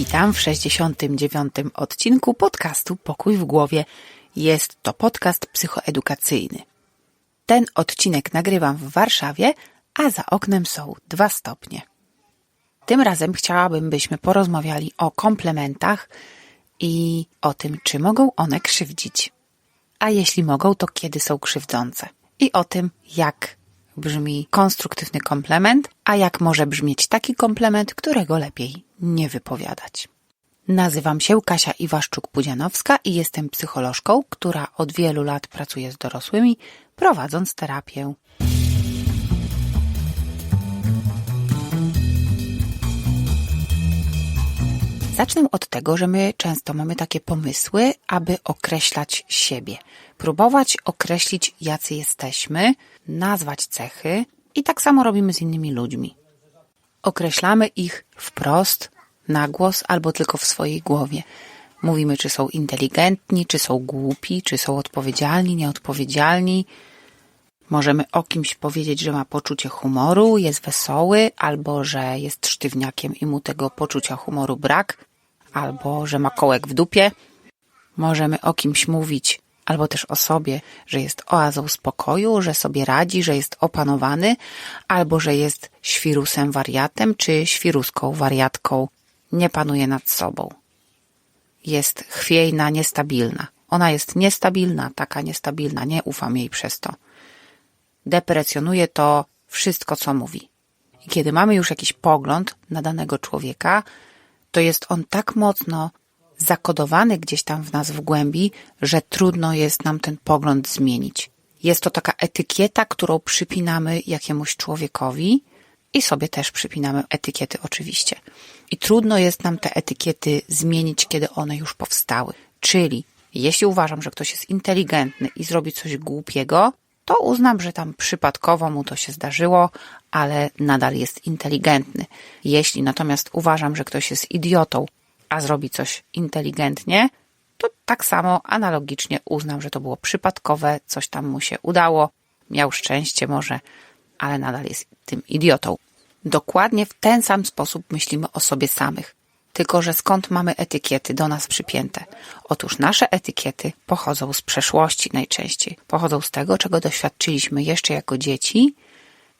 Witam w 69. odcinku podcastu Pokój w głowie. Jest to podcast psychoedukacyjny. Ten odcinek nagrywam w Warszawie, a za oknem są dwa stopnie. Tym razem chciałabym, byśmy porozmawiali o komplementach i o tym, czy mogą one krzywdzić. A jeśli mogą, to kiedy są krzywdzące. I o tym, jak brzmi konstruktywny komplement, a jak może brzmieć taki komplement, którego lepiej nie wypowiadać. Nazywam się Kasia Iwaszczuk-Pudzianowska i jestem psycholożką, która od wielu lat pracuje z dorosłymi, prowadząc terapię. Zacznę od tego, że my często mamy takie pomysły, aby określać siebie, próbować określić, jacy jesteśmy, nazwać cechy i tak samo robimy z innymi ludźmi. Określamy ich wprost, na głos albo tylko w swojej głowie. Mówimy, czy są inteligentni, czy są głupi, czy są odpowiedzialni, nieodpowiedzialni. Możemy o kimś powiedzieć, że ma poczucie humoru, jest wesoły, albo że jest sztywniakiem i mu tego poczucia humoru brak, albo że ma kołek w dupie. Możemy o kimś mówić, albo też o sobie, że jest oazą spokoju, że sobie radzi, że jest opanowany, albo że jest świrusem wariatem, czy świruską wariatką, nie panuje nad sobą. Jest chwiejna, niestabilna. Ona jest niestabilna, taka niestabilna, nie ufam jej przez to. Deprecjonuje to wszystko, co mówi. I kiedy mamy już jakiś pogląd na danego człowieka, to jest on tak mocno zakodowany gdzieś tam w nas w głębi, że trudno jest nam ten pogląd zmienić. Jest to taka etykieta, którą przypinamy jakiemuś człowiekowi i sobie też przypinamy etykiety oczywiście. I trudno jest nam te etykiety zmienić, kiedy one już powstały. Czyli jeśli uważam, że ktoś jest inteligentny i zrobi coś głupiego, to uznam, że tam przypadkowo mu to się zdarzyło, ale nadal jest inteligentny. Jeśli natomiast uważam, że ktoś jest idiotą, a zrobi coś inteligentnie, to tak samo analogicznie uznam, że to było przypadkowe, coś tam mu się udało, miał szczęście może, ale nadal jest tym idiotą. Dokładnie w ten sam sposób myślimy o sobie samych. Tylko, że skąd mamy etykiety do nas przypięte? Otóż nasze etykiety pochodzą z przeszłości najczęściej. Pochodzą z tego, czego doświadczyliśmy jeszcze jako dzieci,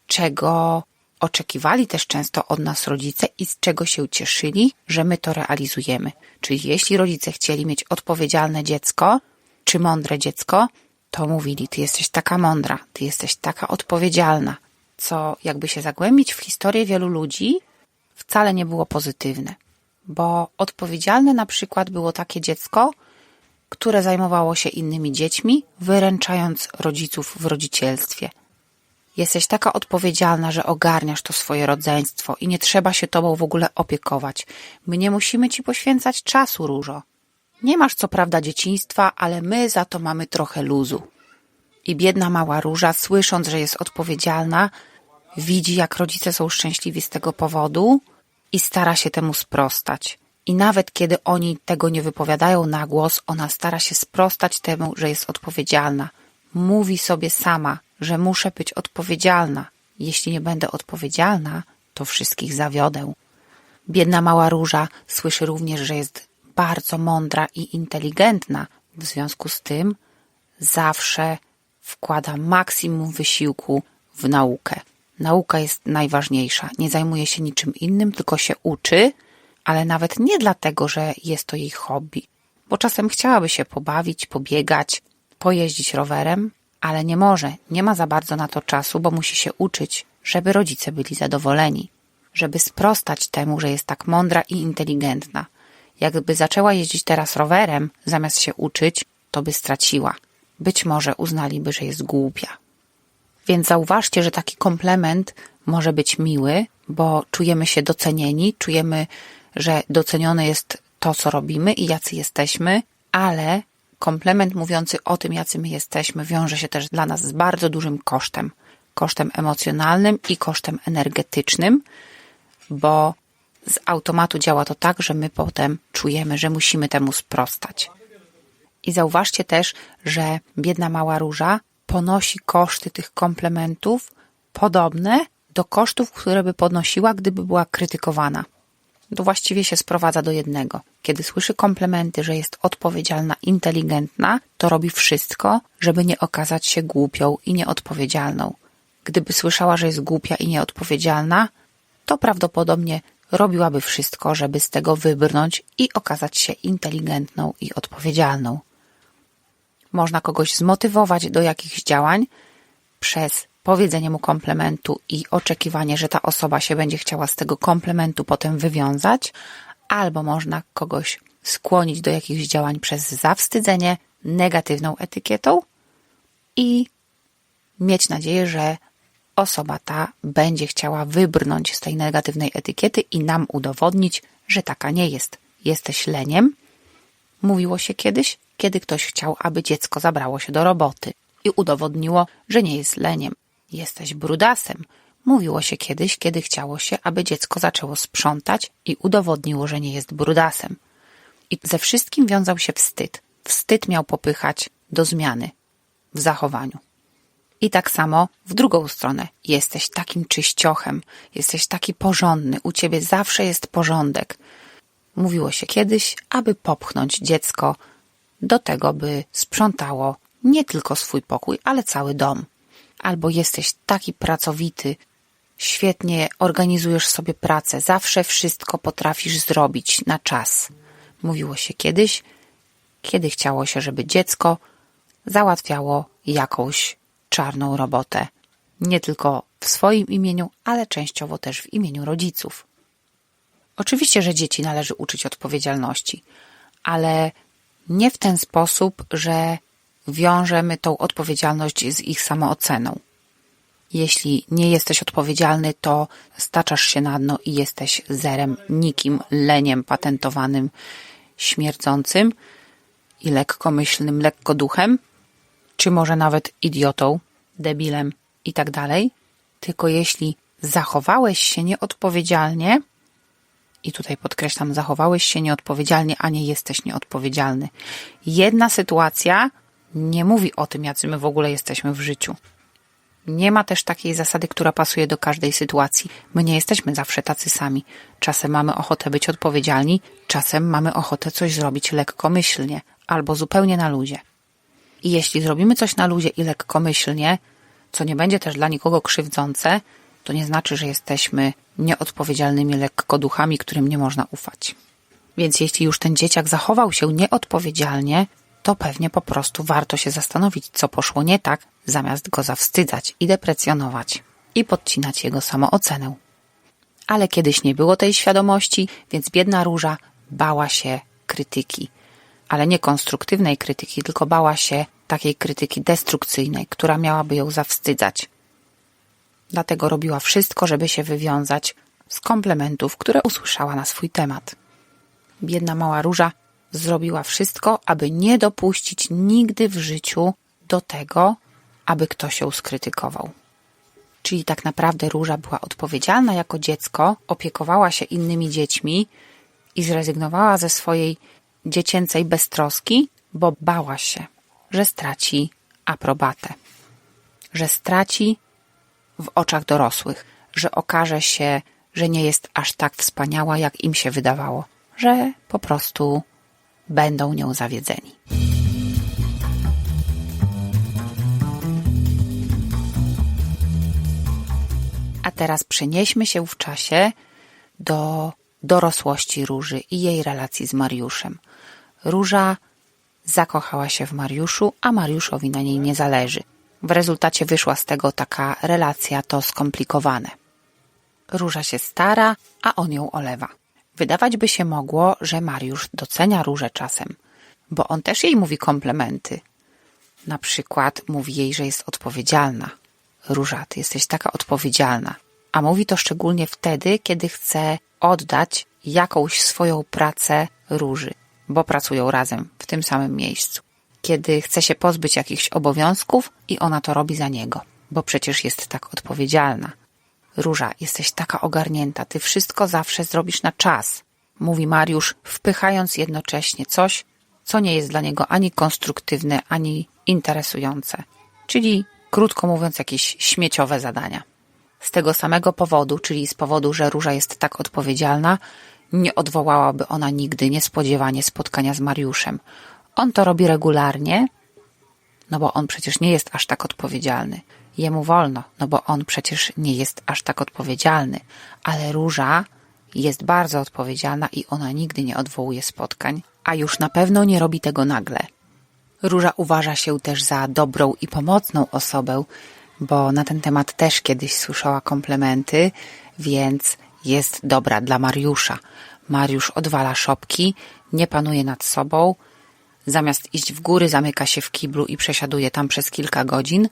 czego oczekiwali też często od nas rodzice i z czego się cieszyli, że my to realizujemy. Czyli jeśli rodzice chcieli mieć odpowiedzialne dziecko, czy mądre dziecko, to mówili, ty jesteś taka mądra, ty jesteś taka odpowiedzialna, co jakby się zagłębić w historię wielu ludzi, wcale nie było pozytywne. Bo odpowiedzialne na przykład było takie dziecko, które zajmowało się innymi dziećmi, wyręczając rodziców w rodzicielstwie. Jesteś taka odpowiedzialna, że ogarniasz to swoje rodzeństwo i nie trzeba się tobą w ogóle opiekować. My nie musimy ci poświęcać czasu, Różo. Nie masz co prawda dzieciństwa, ale my za to mamy trochę luzu. I biedna mała Róża, słysząc, że jest odpowiedzialna, widzi, jak rodzice są szczęśliwi z tego powodu i stara się temu sprostać. I nawet kiedy oni tego nie wypowiadają na głos, ona stara się sprostać temu, że jest odpowiedzialna. Mówi sobie sama, że muszę być odpowiedzialna. Jeśli nie będę odpowiedzialna, to wszystkich zawiodę. Biedna mała róża słyszy również, że jest bardzo mądra i inteligentna. W związku z tym zawsze wkłada maksimum wysiłku w naukę. Nauka jest najważniejsza. Nie zajmuje się niczym innym, tylko się uczy, ale nawet nie dlatego, że jest to jej hobby, bo czasem chciałaby się pobawić, pobiegać, pojeździć rowerem, ale nie może, nie ma za bardzo na to czasu, bo musi się uczyć, żeby rodzice byli zadowoleni, żeby sprostać temu, że jest tak mądra i inteligentna. Jakby zaczęła jeździć teraz rowerem, zamiast się uczyć, to by straciła. Być może uznaliby, że jest głupia. Więc zauważcie, że taki komplement może być miły, bo czujemy się docenieni, czujemy, że docenione jest to, co robimy i jacy jesteśmy, ale komplement mówiący o tym, jacy my jesteśmy, wiąże się też dla nas z bardzo dużym kosztem. Kosztem emocjonalnym i kosztem energetycznym, bo z automatu działa to tak, że my potem czujemy, że musimy temu sprostać. I zauważcie też, że biedna mała róża ponosi koszty tych komplementów podobne do kosztów, które by podnosiła, gdyby była krytykowana. to właściwie się sprowadza do jednego. Kiedy słyszy komplementy, że jest odpowiedzialna, inteligentna, to robi wszystko, żeby nie okazać się głupią i nieodpowiedzialną. Gdyby słyszała, że jest głupia i nieodpowiedzialna, to prawdopodobnie robiłaby wszystko, żeby z tego wybrnąć i okazać się inteligentną i odpowiedzialną. Można kogoś zmotywować do jakichś działań przez powiedzenie mu komplementu i oczekiwanie, że ta osoba się będzie chciała z tego komplementu potem wywiązać, albo można kogoś skłonić do jakichś działań przez zawstydzenie negatywną etykietą i mieć nadzieję, że osoba ta będzie chciała wybrnąć z tej negatywnej etykiety i nam udowodnić, że taka nie jest. Jesteś leniem. Mówiło się kiedyś, kiedy ktoś chciał, aby dziecko zabrało się do roboty i udowodniło, że nie jest leniem. Jesteś brudasem. Mówiło się kiedyś, kiedy chciało się, aby dziecko zaczęło sprzątać i udowodniło, że nie jest brudasem. I ze wszystkim wiązał się wstyd. Wstyd miał popychać do zmiany w zachowaniu. I tak samo w drugą stronę. Jesteś takim czyściochem, jesteś taki porządny, u ciebie zawsze jest porządek. Mówiło się kiedyś, aby popchnąć dziecko do tego, by sprzątało nie tylko swój pokój, ale cały dom. Albo jesteś taki pracowity, świetnie organizujesz sobie pracę, zawsze wszystko potrafisz zrobić na czas. Mówiło się kiedyś, kiedy chciało się, żeby dziecko załatwiało jakąś czarną robotę. Nie tylko w swoim imieniu, ale częściowo też w imieniu rodziców. Oczywiście, że dzieci należy uczyć odpowiedzialności, ale nie w ten sposób, że wiążemy tą odpowiedzialność z ich samooceną. Jeśli nie jesteś odpowiedzialny, to staczasz się na dno i jesteś zerem, nikim, leniem patentowanym, śmierdzącym i lekkomyślnym, lekkoduchem, czy może nawet idiotą, debilem i tak. Tylko jeśli zachowałeś się nieodpowiedzialnie, i tutaj podkreślam, zachowałeś się nieodpowiedzialnie, a nie jesteś nieodpowiedzialny. Jedna sytuacja nie mówi o tym, jacy my w ogóle jesteśmy w życiu. Nie ma też takiej zasady, która pasuje do każdej sytuacji. My nie jesteśmy zawsze tacy sami. Czasem mamy ochotę być odpowiedzialni, czasem mamy ochotę coś zrobić lekkomyślnie albo zupełnie na luzie. I jeśli zrobimy coś na luzie i lekkomyślnie, co nie będzie też dla nikogo krzywdzące, to nie znaczy, że jesteśmy nieodpowiedzialnymi lekkoduchami, którym nie można ufać. Więc jeśli już ten dzieciak zachował się nieodpowiedzialnie, to pewnie po prostu warto się zastanowić, co poszło nie tak, zamiast go zawstydzać i deprecjonować i podcinać jego samoocenę. Ale kiedyś nie było tej świadomości, więc biedna róża bała się krytyki, ale nie konstruktywnej krytyki, tylko bała się takiej krytyki destrukcyjnej, która miałaby ją zawstydzać. Dlatego robiła wszystko, żeby się wywiązać z komplementów, które usłyszała na swój temat. Biedna mała róża zrobiła wszystko, aby nie dopuścić nigdy w życiu do tego, aby ktoś ją skrytykował. Czyli tak naprawdę Róża była odpowiedzialna jako dziecko, opiekowała się innymi dziećmi i zrezygnowała ze swojej dziecięcej beztroski, bo bała się, że straci aprobatę, że straci w oczach dorosłych, że okaże się, że nie jest aż tak wspaniała, jak im się wydawało, że po prostu będą nią zawiedzeni. A teraz przenieśmy się w czasie do dorosłości Róży i jej relacji z Mariuszem. Róża zakochała się w Mariuszu, a Mariuszowi na niej nie zależy. W rezultacie wyszła z tego taka relacja to skomplikowane. Róża się stara, a on ją olewa. Wydawać by się mogło, że Mariusz docenia Różę czasem, bo on też jej mówi komplementy. Na przykład mówi jej, że jest odpowiedzialna. Róża, ty jesteś taka odpowiedzialna. A mówi to szczególnie wtedy, kiedy chce oddać jakąś swoją pracę Róży, bo pracują razem w tym samym miejscu. Kiedy chce się pozbyć jakichś obowiązków i ona to robi za niego, bo przecież jest tak odpowiedzialna. Róża, jesteś taka ogarnięta, ty wszystko zawsze zrobisz na czas, mówi Mariusz, wpychając jednocześnie coś, co nie jest dla niego ani konstruktywne, ani interesujące. Czyli, krótko mówiąc, jakieś śmieciowe zadania. Z tego samego powodu, czyli z powodu, że Róża jest tak odpowiedzialna, nie odwołałaby ona nigdy niespodziewanie spotkania z Mariuszem. On to robi regularnie, no bo on przecież nie jest aż tak odpowiedzialny. Jemu wolno, no bo on przecież nie jest aż tak odpowiedzialny. Ale Róża jest bardzo odpowiedzialna i ona nigdy nie odwołuje spotkań, a już na pewno nie robi tego nagle. Róża uważa się też za dobrą i pomocną osobę, bo na ten temat też kiedyś słyszała komplementy, więc jest dobra dla Mariusza. Mariusz odwala szopki, nie panuje nad sobą, zamiast iść w góry zamyka się w kiblu i przesiaduje tam przez kilka godzin,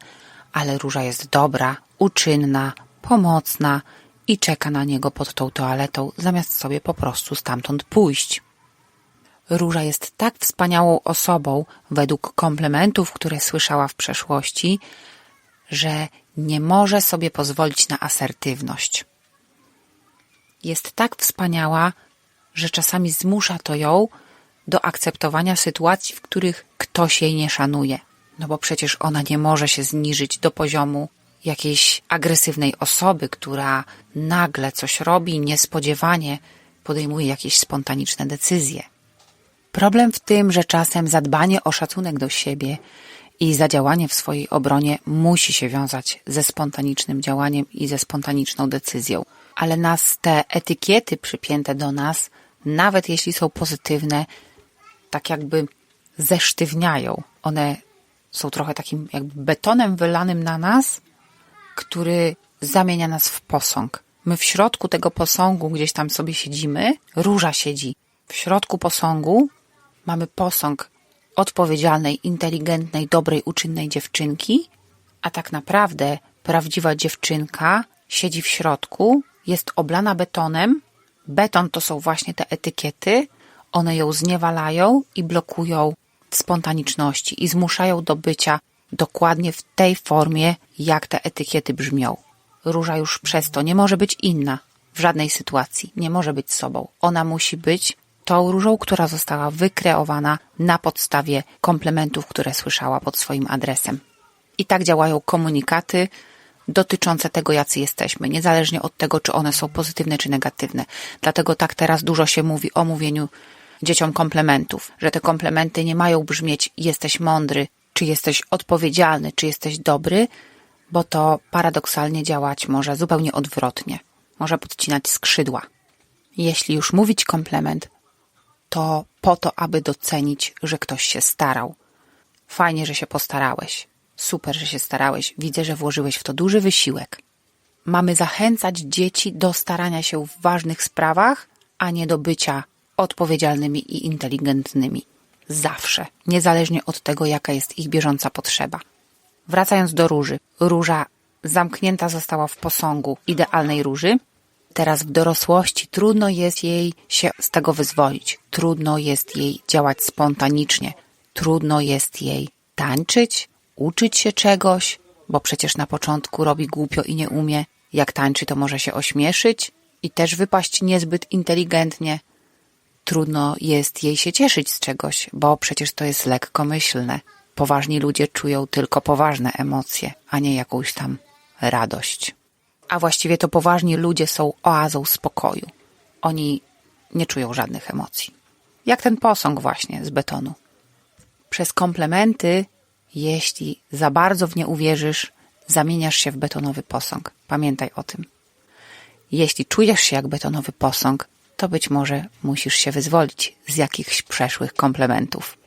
ale Róża jest dobra, uczynna, pomocna i czeka na niego pod tą toaletą, zamiast sobie po prostu stamtąd pójść. Róża jest tak wspaniałą osobą, według komplementów, które słyszała w przeszłości, że nie może sobie pozwolić na asertywność. Jest tak wspaniała, że czasami zmusza to ją do akceptowania sytuacji, w których ktoś jej nie szanuje. No bo przecież ona nie może się zniżyć do poziomu jakiejś agresywnej osoby, która nagle coś robi, niespodziewanie podejmuje jakieś spontaniczne decyzje. Problem w tym, że czasem zadbanie o szacunek do siebie i zadziałanie w swojej obronie musi się wiązać ze spontanicznym działaniem i ze spontaniczną decyzją. Ale nas te etykiety przypięte do nas, nawet jeśli są pozytywne, tak jakby zesztywniają. One są trochę takim jakby betonem wylanym na nas, który zamienia nas w posąg. My w środku tego posągu gdzieś tam sobie siedzimy, róża siedzi. W środku posągu mamy posąg odpowiedzialnej, inteligentnej, dobrej, uczynnej dziewczynki, a tak naprawdę prawdziwa dziewczynka siedzi w środku, jest oblana betonem. Beton to są właśnie te etykiety, one ją zniewalają i blokują w spontaniczności i zmuszają do bycia dokładnie w tej formie, jak te etykiety brzmią. Róża już przez to nie może być inna w żadnej sytuacji, nie może być sobą. Ona musi być tą różą, która została wykreowana na podstawie komplementów, które słyszała pod swoim adresem. I tak działają komunikaty dotyczące tego, jacy jesteśmy, niezależnie od tego, czy one są pozytywne czy negatywne. Dlatego tak teraz dużo się mówi o mówieniu dzieciom komplementów, że te komplementy nie mają brzmieć jesteś mądry, czy jesteś odpowiedzialny, czy jesteś dobry, bo to paradoksalnie działać może zupełnie odwrotnie. Może podcinać skrzydła. Jeśli już mówić komplement, to po to, aby docenić, że ktoś się starał. Fajnie, że się postarałeś. Super, że się starałeś. Widzę, że włożyłeś w to duży wysiłek. Mamy zachęcać dzieci do starania się w ważnych sprawach, a nie do bycia odpowiedzialnymi i inteligentnymi. Zawsze, niezależnie od tego, jaka jest ich bieżąca potrzeba. Wracając do róży. Róża zamknięta została w posągu idealnej róży, teraz w dorosłości trudno jest jej się z tego wyzwolić, trudno jest jej działać spontanicznie, trudno jest jej tańczyć, uczyć się czegoś, bo przecież na początku robi głupio i nie umie. Jak tańczy, to może się ośmieszyć i też wypaść niezbyt inteligentnie. Trudno jest jej się cieszyć z czegoś, bo przecież to jest lekkomyślne. Poważni ludzie czują tylko poważne emocje, a nie jakąś tam radość a właściwie to poważni ludzie są oazą spokoju. Oni nie czują żadnych emocji. Jak ten posąg właśnie z betonu. Przez komplementy, jeśli za bardzo w nie uwierzysz, zamieniasz się w betonowy posąg. Pamiętaj o tym. Jeśli czujesz się jak betonowy posąg, to być może musisz się wyzwolić z jakichś przeszłych komplementów.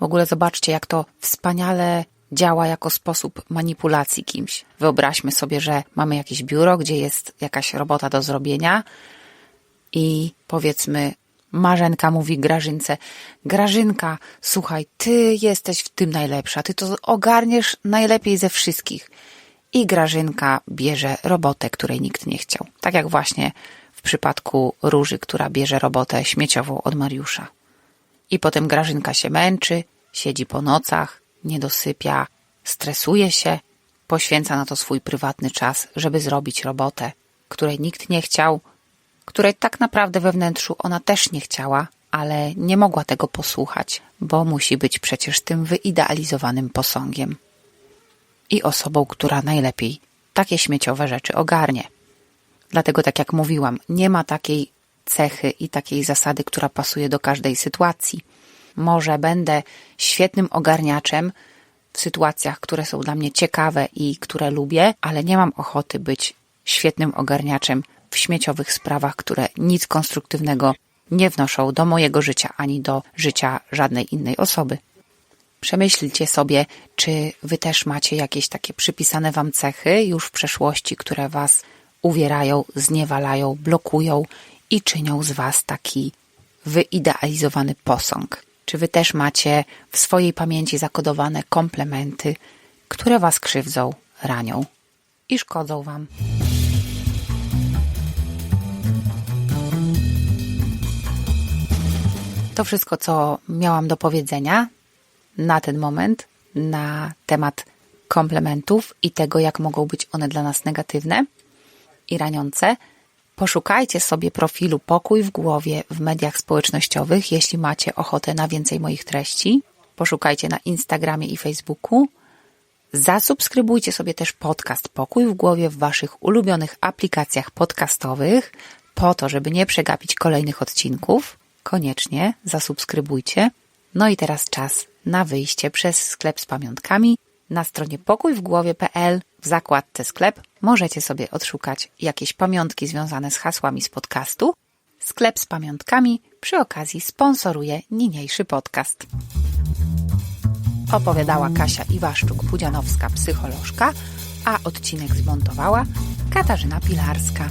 W ogóle zobaczcie, jak to wspaniale działa jako sposób manipulacji kimś. Wyobraźmy sobie, że mamy jakieś biuro, gdzie jest jakaś robota do zrobienia i powiedzmy Marzenka mówi Grażynce, Grażynka, słuchaj, ty jesteś w tym najlepsza, ty to ogarniesz najlepiej ze wszystkich. I Grażynka bierze robotę, której nikt nie chciał. Tak jak właśnie w przypadku Róży, która bierze robotę śmieciową od Mariusza. I potem Grażynka się męczy, siedzi po nocach, nie dosypia, stresuje się, poświęca na to swój prywatny czas, żeby zrobić robotę, której nikt nie chciał, której tak naprawdę we wnętrzu ona też nie chciała, ale nie mogła tego posłuchać, bo musi być przecież tym wyidealizowanym posągiem i osobą, która najlepiej takie śmieciowe rzeczy ogarnie. Dlatego, tak jak mówiłam, nie ma takiej cechy i takiej zasady, która pasuje do każdej sytuacji. Może będę świetnym ogarniaczem w sytuacjach, które są dla mnie ciekawe i które lubię, ale nie mam ochoty być świetnym ogarniaczem w śmieciowych sprawach, które nic konstruktywnego nie wnoszą do mojego życia ani do życia żadnej innej osoby. Przemyślcie sobie, czy wy też macie jakieś takie przypisane wam cechy już w przeszłości, które was uwierają, zniewalają, blokują i czynią z was taki wyidealizowany posąg. Czy wy też macie w swojej pamięci zakodowane komplementy, które was krzywdzą, ranią i szkodzą wam? To wszystko, co miałam do powiedzenia na ten moment na temat komplementów i tego, jak mogą być one dla nas negatywne i raniące. Poszukajcie sobie profilu Pokój w głowie w mediach społecznościowych, jeśli macie ochotę na więcej moich treści. Poszukajcie na Instagramie i Facebooku. Zasubskrybujcie sobie też podcast Pokój w głowie w waszych ulubionych aplikacjach podcastowych, po to, żeby nie przegapić kolejnych odcinków. Koniecznie zasubskrybujcie. No i teraz czas na wyjście przez sklep z pamiątkami. Na stronie pokójwgłowie.pl w zakładce sklep możecie sobie odszukać jakieś pamiątki związane z hasłami z podcastu. Sklep z pamiątkami przy okazji sponsoruje niniejszy podcast. Opowiadała Kasia Iwaszczuk-Pudzianowska, psycholożka, a odcinek zmontowała Katarzyna Pilarska.